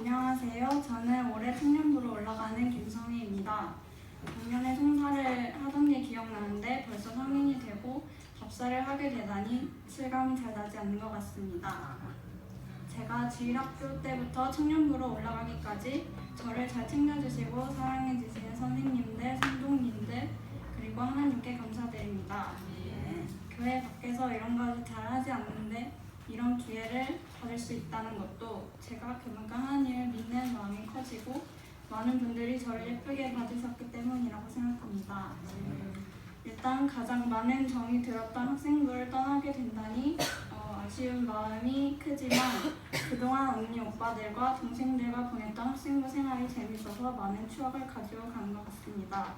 안녕하세요. 저는 올해 청년부로 올라가는 김성희입니다. 작년에 송사를 하던 게 기억나는데 벌써 성인이 되고 접사를 하게 되다니 실감이 잘 나지 않는 것 같습니다. 제가 지일학교 때부터 청년부로 올라가기까지 저를 잘 챙겨주시고 사랑해주시는 선생님들, 선동님들 그리고 하나님께 감사드립니다. 교회 밖에서 이런 것을 잘 하지 않는데 이런 기회를 받을 수 있다는 것도 제가 그만큼 하나님을 믿는 마음이 커지고 많은 분들이 저를 예쁘게 봐주셨기 때문이라고 생각합니다. 일단 가장 많은 정이 들었던 학생부를 떠나게 된다니 어, 아쉬운 마음이 크지만 그동안 언니 오빠들과 동생들과 보냈던 학생부 생활이 재밌어서 많은 추억을 가지고 간 것 같습니다.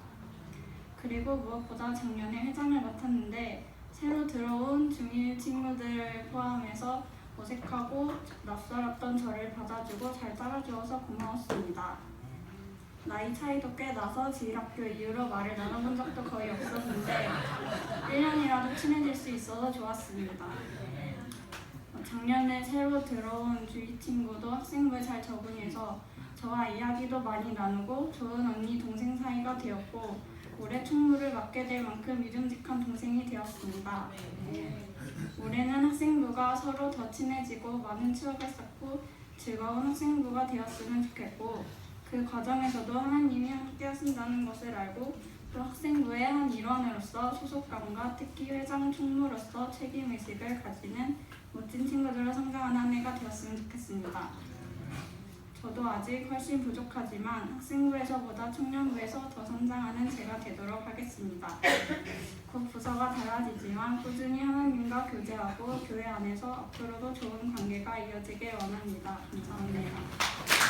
그리고 무엇보다 작년에 회장을 맡았는데 새로 들어온 중1 친구들 포함해서 어색하고 낯설었던 저를 받아주고 잘 따라주어서 고마웠습니다. 나이 차이도 꽤 나서 지일학교 이후로 말을 나눠본 적도 거의 없었는데 1년이라도 친해질 수 있어서 좋았습니다. 어, 작년에 새로 들어온 주위 친구도 학생부에 잘 적응해서 저와 이야기도 많이 나누고 좋은 언니 동생 사이가 되었고 올해 총무를 맡게 될 만큼 믿음직한 동생이 되었습니다. 올해는 학생부가 서로 더 친해지고 많은 추억을 쌓고 즐거운 학생부가 되었으면 좋겠고 그 과정에서도 하나님이 함께 하신다는 것을 알고 또 학생부의 한 일원으로서 소속감과 특히 회장 총무로서 책임의식을 가지는 멋진 친구들로 성장하는 한 해가 되었으면 좋겠습니다. 저도 아직 훨씬 부족하지만 학생부에서보다 청년부에서 더 성장하는 제가 되도록 하겠습니다. 곧 부서가 달라지지만 꾸준히 하나님과 교제하고 교회 안에서 앞으로도 좋은 관계가 이어지길 원합니다. 감사합니다.